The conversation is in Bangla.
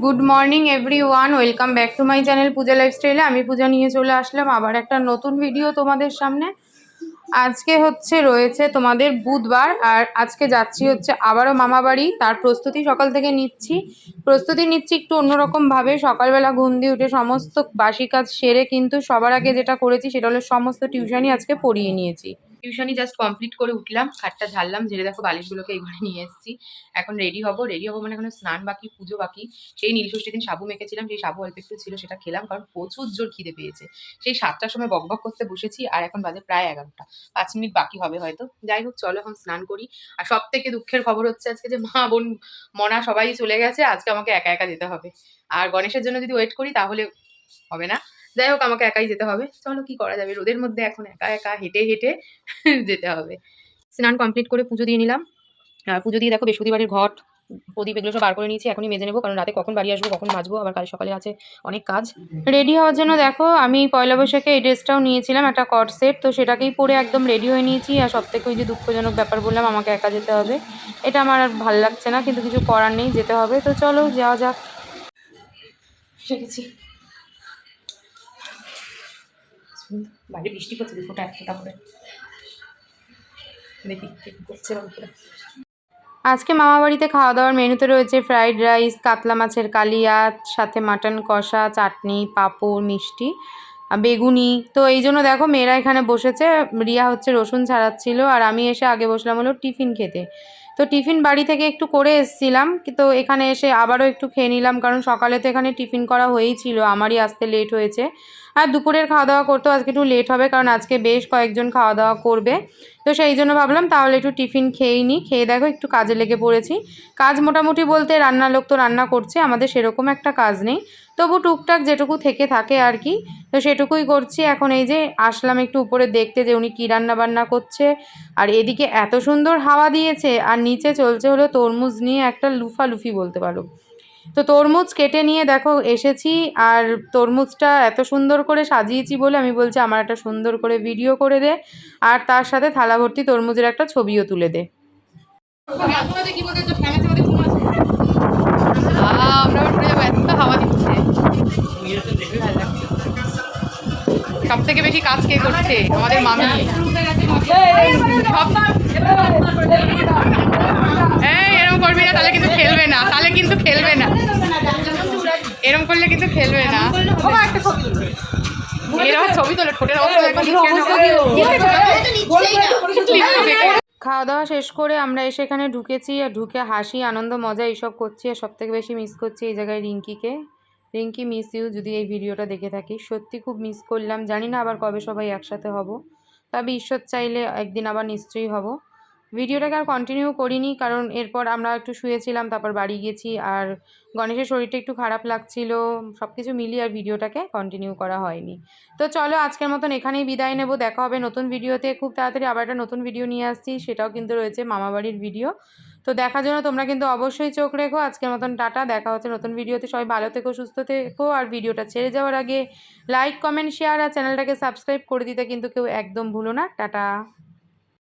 Good morning everyone welcome back to my channel Puja লাইফস্টাইলে আমি পূজা নিয়ে চলে আসলাম আবার একটা নতুন ভিডিও তোমাদের সামনে। আজকে হচ্ছে রয়েছে তোমাদের বুধবার, আর আজকে যাচ্ছি হচ্ছে আবারও মামা বাড়ি। তার প্রস্তুতি সকাল থেকে নিচ্ছি। প্রস্তুতি নিচ্ছি একটু অন্যরকমভাবে সকালবেলা ঘুম দিয়ে উঠে সমস্ত বাসি কাজ সেরে কিন্তু সবার আগে যেটা করেছি সেটা হলো সমস্ত টিউশনই আজকে পড়িয়ে নিয়েছি। টিউশনই জাস্ট কমপ্লিট করে উঠলাম, খাটটা ঝাড়লাম, ঝেড়ে দেখো বালিশগুলোকে এই ঘরে নিয়ে এসেছি। এখন রেডি হব রেডি হব মানে এখনও স্নান বাকি, পুজো বাকি। সেই নীলষষ্ঠী দিন সাবু মেখেছিলাম, সেই সাবু অল্প একটু ছিল, সেটা খেলাম কারণ প্রচুর জোর খিদে পেয়েছে। সেই সাতটার সময় বকবক করতে বসেছি আর এখন বাজে প্রায় এগারোটা। পাঁচ মিনিট বাকি হবে হয়তো। যাই হোক, চলো এখন স্নান করি। আর সব থেকে দুঃখের খবর হচ্ছে আজকে যে মা বোন মনা সবাই চলে গেছে, আজকে আমাকে একা একা যেতে হবে। আর গণেশের জন্য যদি ওয়েট করি তাহলে হবে না। যাই হোক, আমাকে একাই যেতে হবে। চলো, কি করা যাবে? রোদের মধ্যে এখন একা একা হেঁটে হেঁটে যেতে হবে। স্নান কমপ্লিট করে পুজো দিয়ে নিলাম। আর পুজো দিয়ে দেখো, বৃহস্পতিবারের ঘট, প্রদীপ, এগুলো সব বার করে নিয়েছি। এখনই মেজে নেব, কারণ রাতে কখন বাড়ি আসব, কখন মাজবো, আবার কাল সকালে আছে অনেক কাজ। রেডি হওয়ার জন্য দেখো, আমি পয়লা বৈশাখে এই ড্রেসটাও নিয়েছিলাম, একটা কট সেট তো সেটাকেই পরে একদম রেডি হয়ে নিয়েছি। আর সব থেকে ওই যে দুঃখজনক ব্যাপার বললাম, আমাকে একা যেতে হবে। এটা আমার আর ভালো লাগছে না, কিন্তু কিছু করার নেই, যেতে হবে। তো চলো, যাওয়া যাক। শিখেছি বাইরে বৃষ্টি পড়ছে দু ফোটা, এক ফোটা করে। দেখি করছে আজকে মামা বাড়িতে খাওয়া দাওয়ার মেনুতে রয়েছে ফ্রাইড রাইস, কাতলা মাছের কালিয়া, সাথে মাটন কষা, চাটনি, পাঁপড়, মিষ্টি বেগুনি। তো এই জন্য দেখো মেয়েরা এখানে বসেছে। রিয়া হচ্ছে রসুন ছাড়াচ্ছিল, আর আমি এসে আগে বসলাম হলো টিফিন খেতে। তো টিফিন বাড়ি থেকে একটু করে এসছিলাম তো এখানে এসে আবারও একটু খেয়ে নিলাম, কারণ সকালে তো এখানে টিফিন করা হয়েই ছিল, আমারই আসতে লেট হয়েছে। আর দুপুরের খাওয়া দাওয়া করতেও আজকে একটু লেট হবে, কারণ আজকে বেশ কয়েকজন খাওয়া দাওয়া করবে। তো সেই জন্য ভাবলাম তাহলে একটু টিফিন খেয়েই নিই, খেয়ে দেখো একটু কাজে লেগে পড়েছি। কাজ মোটামুটি বলতে রান্নার লোক তো রান্না করছে, আমাদের সেরকম একটা কাজ নেই। তবু টুকটাক যেটুকু থেকে থাকে আর কি। তো সেটুকুই করছি। এখন এই যে আসলাম একটু উপরে দেখতে যে উনি কী রান্নাবান্না করছে। আর এদিকে এত সুন্দর হাওয়া দিয়েছে আর নিচে চলছে হলো তরমুজ নিয়ে একটা লুফালুফি বলতে পারো। তো তরমুজ কেটে নিয়ে দেখো এসেছি আর তরমুজটা এত সুন্দর করে সাজিয়েছি বলে আমি বলছি আমার একটা সুন্দর করে ভিডিও করে দে। আর তার সাথে থালা ভর্তি তরমুজের একটা ছবিও তুলে দে। বেশি কাজ কে করছে? আমাদের মামি। এই এরকম করবি না তাহলে কিন্তু খেলবে না। তাহলে কিন্তু খেলবে না। এরকম করলে কিন্তু খেলবে না। এরকম ছবি তোলে ঠোঁটের অবস্থা খাওয়া দাওয়া শেষ করে আমরা এসে এখানে ঢুকেছি আর ঢুকে হাসি আনন্দ মজা এইসব করছি আর সব থেকে বেশি মিস করছি এই জায়গায় রিঙ্কিকে। রিঙ্কি, মিস ইউ, যদি এই ভিডিওটা দেখে থাকি। সত্যি খুব মিস করলাম। জানি না আবার কবে সবাই একসাথে হব। তবে ঈশ্বর চাইলে একদিন আবার নিশ্চয়ই হব। ভিডিওটাকে আর কন্টিনিউ করিনি, কারণ এরপর আমরা একটু শুয়েছিলাম, তারপর বাড়ি গেছি, আর গণেশের শরীরটা একটু খারাপ লাগছিল। সব কিছু মিলিয়ে আর ভিডিওটাকে কন্টিনিউ করা হয়নি। তো চলো, আজকের মতন এখানেই বিদায় নেব। দেখা হবে নতুন ভিডিওতে। খুব তাড়াতাড়ি আবার একটা নতুন ভিডিও নিয়ে আসছি। সেটাও কিন্তু রয়েছে মামাবাড়ির ভিডিও। তো দেখার জন্য তোমরা কিন্তু অবশ্যই চোখ রেখো। আজকের মতন টাটা। দেখা হচ্ছে নতুন ভিডিওতে। সবাই ভালো থেকো, সুস্থ থেকো। আর ভিডিওটা ছেড়ে যাওয়ার আগে লাইক কমেন্ট শেয়ার আর চ্যানেলটাকে সাবস্ক্রাইব করে দিতে কিন্তু কেউ একদম ভুলো না। টাটা।